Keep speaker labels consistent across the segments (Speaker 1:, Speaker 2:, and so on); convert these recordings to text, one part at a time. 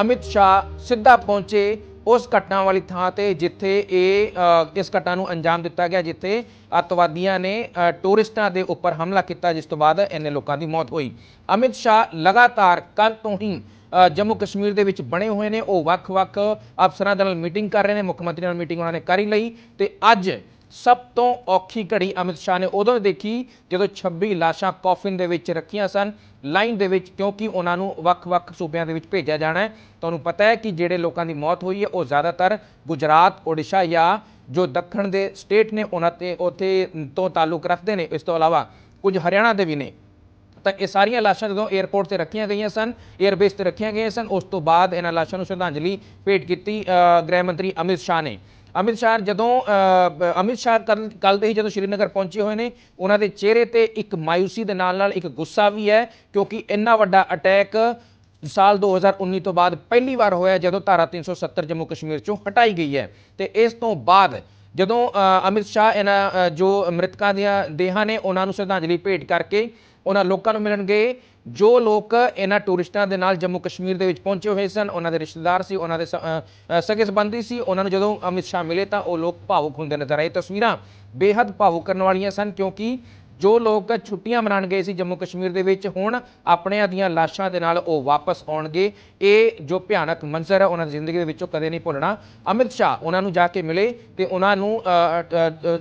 Speaker 1: ਅਮਿਤ ਸ਼ਾਹ ਸਿੱਧਾ ਪਹੁੰਚੇ ਉਸ ਘਟਨਾ ਵਾਲੀ ਥਾਂ ਤੇ ਜਿੱਥੇ ਇਹ ਇਸ ਘਟਨਾ ਨੂੰ ਅੰਜਾਮ ਦਿੱਤਾ ਗਿਆ, ਜਿੱਥੇ ਅੱਤਵਾਦੀਆਂ ਨੇ ਟੂਰਿਸਟਾਂ ਦੇ ਉੱਪਰ ਹਮਲਾ ਕੀਤਾ, ਜਿਸ ਤੋਂ ਬਾਅਦ ਇੰਨੇ ਲੋਕਾਂ ਦੀ ਮੌਤ ਹੋਈ। ਅਮਿਤ ਸ਼ਾਹ ਲਗਾਤਾਰ ਕੱਲ ਤੋਂ ਹੀ ਜੰਮੂ ਕਸ਼ਮੀਰ ਦੇ ਵਿੱਚ ਬਣੇ ਹੋਏ ਨੇ। ਉਹ ਵੱਖ-ਵੱਖ ਅਫਸਰਾਂ ਦੇ ਨਾਲ ਮੀਟਿੰਗ ਕਰ ਰਹੇ ਨੇ, ਮੁੱਖ ਮੰਤਰੀ ਨਾਲ ਮੀਟਿੰਗ ਉਹਨਾਂ ਨੇ ਕਰ ਹੀ ਲਈ। ਤੇ ਅੱਜ ਸਭ ਤੋਂ ਔਖੀ ਘੜੀ ਅਮਿਤ ਸ਼ਾਹ ਨੇ ਉਦੋਂ ਦੇਖੀ ਜਦੋਂ 26 ਲਾਸ਼ਾਂ ਕੌਫਿਨ ਦੇ ਵਿੱਚ ਰੱਖੀਆਂ ਸਨ ਲਾਈਨ ਦੇ ਵਿੱਚ ਕਿਉਂਕਿ ਉਹਨਾਂ ਨੂੰ ਵੱਖ-ਵੱਖ ਸੂਬਿਆਂ ਦੇ ਵਿੱਚ ਭੇਜਿਆ ਜਾਣਾ ਹੈ। ਤੁਹਾਨੂੰ ਪਤਾ ਹੈ ਕਿ ਜਿਹੜੇ ਲੋਕਾਂ ਦੀ ਮੌਤ ਹੋਈ ਹੈ, ਉਹ ਜ਼ਿਆਦਾਤਰ ਗੁਜਰਾਤ ਓਡੀਸ਼ਾ ਜਾਂ ਜੋ ਦੱਖਣ ਦੇ ਸਟੇਟ ਨੇ, ਉਹਨਾਂ ਤੇ ਉੱਥੇ ਤੋਂ ਤਾਲੁਕ ਰੱਖਦੇ ਨੇ। ਇਸ ਤੋਂ ਇਲਾਵਾ ਕੁਝ ਹਰਿਆਣਾ ਦੇ ਵੀ ਨੇ। ਤਾਂ ਇਹ ਸਾਰੀਆਂ ਲਾਸ਼ਾਂ ਜਦੋਂ 에ਅਰਪੋਰਟ ਤੇ ਰੱਖੀਆਂ ਗਈਆਂ ਸਨ 에ਅਰਬੇਸ ਤੇ ਰੱਖੀਆਂ ਗਈਆਂ ਸਨ, ਉਸ ਤੋਂ ਬਾਅਦ ਇਹਨਾਂ ਲਾਸ਼ਾਂ ਨੂੰ ਸ਼ਰਧਾਂਜਲੀ ਭੇਟ ਕੀਤੀ ਗ੍ਰਹਿ ਮੰਤਰੀ ਅਮਿਤ ਸ਼ਾਹ ਨੇ। ਅਮਿਤ ਸ਼ਾਹ ਜਦੋਂ ਅਮਿਤ ਸ਼ਾਹ ਕੱਲ ਦੇ ਹੀ ਜਦੋਂ ਸ਼੍ਰੀਨਗਰ ਪਹੁੰਚੇ ਹੋਏ ਨੇ, ਉਹਨਾਂ ਦੇ ਚਿਹਰੇ ਤੇ ਇੱਕ ਮਾਇੂਸੀ ਦੇ ਨਾਲ ਨਾਲ ਇੱਕ ਗੁੱਸਾ ਵੀ ਹੈ, ਕਿਉਂਕਿ ਇੰਨਾ ਵੱਡਾ ਅਟੈਕ ਸਾਲ 2019 ਤੋਂ ਬਾਅਦ ਪਹਿਲੀ ਵਾਰ ਹੋਇਆ ਜਦੋਂ ਧਾਰਾ 370 ਜੰਮੂ ਕਸ਼ਮੀਰ ਚੋਂ ਹਟਾਈ ਗਈ ਹੈ। ਤੇ ਇਸ ਤੋਂ ਬਾਅਦ ਜਦੋਂ ਅਮਿਤ ਸ਼ਾਹ ਇਹਨਾਂ ਜੋ ਮ੍ਰਿਤਕਾਂ ਦੀਆਂ ਦੇਹਾਂ ਨੇ, ਉਹਨਾਂ ਨੂੰ ਸ਼ਰਧਾਂਜਲੀ ਭੇਟ ਕਰਕੇ ਉਹਨਾਂ ਲੋਕਾਂ ਨੂੰ ਮਿਲਣਗੇ। ਜੋ ਲੋਕ ਇਹਨਾਂ ਟੂਰਿਸਟਾਂ ਦੇ ਨਾਲ ਜੰਮੂ ਕਸ਼ਮੀਰ ਦੇ ਵਿੱਚ ਪਹੁੰਚੇ ਹੋਏ ਸਨ, ਉਹਨਾਂ ਦੇ ਰਿਸ਼ਤੇਦਾਰ ਸੀ, ਉਹਨਾਂ ਦੇ ਸ- ਸੰਬੰਧੀ ਸੀ, ਉਹਨਾਂ ਨੂੰ ਜਦੋਂ ਅਮਿਤ ਸ਼ਾਹ ਮਿਲੇ ਤਾਂ ਉਹ ਲੋਕ ਭਾਵੁਕ ਹੁੰਦੇ ਨਜ਼ਰ ਆਏ। ਤਸਵੀਰਾਂ ਬੇਹੱਦ ਭਾਵੁਕ ਕਰਨ ਵਾਲੀਆਂ ਸਨ ਕਿਉਂਕਿ ਜੋ ਲੋਕ ਛੁੱਟੀਆਂ ਮਨਾਉਣ ਗਏ ਸੀ ਜੰਮੂ ਕਸ਼ਮੀਰ ਦੇ ਵਿੱਚ, ਹੁਣ ਆਪਣਿਆਂ ਦੀਆਂ ਲਾਸ਼ਾਂ ਦੇ ਨਾਲ ਉਹ ਵਾਪਸ ਆਉਣਗੇ। ਇਹ ਜੋ ਭਿਆਨਕ ਮੰਜ਼ਰ ਹੈ, ਉਹਨਾਂ ਦੀ ਜ਼ਿੰਦਗੀ ਦੇ ਵਿੱਚੋਂ ਕਦੇ ਨਹੀਂ ਭੁੱਲਣਾ। ਅਮਿਤ ਸ਼ਾਹ ਉਹਨਾਂ ਨੂੰ ਜਾ ਕੇ ਮਿਲੇ ਤੇ ਉਹਨਾਂ ਨੂੰ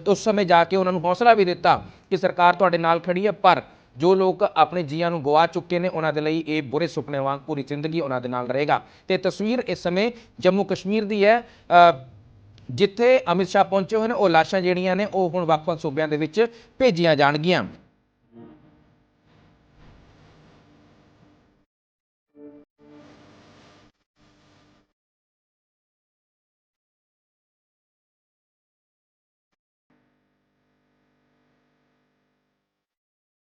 Speaker 1: ਉਸ ਸਮੇਂ ਜਾ ਕੇ ਉਹਨਾਂ ਨੂੰ ਹੌਸਲਾ ਵੀ ਦਿੱਤਾ ਕਿ ਸਰਕਾਰ ਤੁਹਾਡੇ ਨਾਲ ਖੜੀ ਹੈ, ਪਰ ਜੋ ਲੋਕ ਆਪਣੇ ਜੀਆਂ ਨੂੰ ਗਵਾ ਚੁੱਕੇ ਨੇ, ਉਹਨਾਂ ਦੇ ਲਈ ਇਹ ਬੁਰੇ ਸੁਪਨੇ ਵਾਂਗ ਪੂਰੀ ਜ਼ਿੰਦਗੀ ਉਹਨਾਂ ਦੇ ਨਾਲ ਰਹੇਗਾ। ਤੇ ਤਸਵੀਰ ਇਸ ਸਮੇਂ ਜੰਮੂ ਕਸ਼ਮੀਰ ਦੀ ਹੈ। ਜਿੱਥੇ ਅਮਿਤ ਸ਼ਾਹ ਪਹੁੰਚੇ ਹੋਏ ਨੇ, ਉਹ ਲਾਸ਼ਾਂ ਜਿਹੜੀਆਂ ਨੇ, ਉਹ ਹੁਣ ਵੱਖ-ਵੱਖ ਸੂਬਿਆਂ ਦੇ ਵਿੱਚ ਭੇਜੀਆਂ ਜਾਣਗੀਆਂ।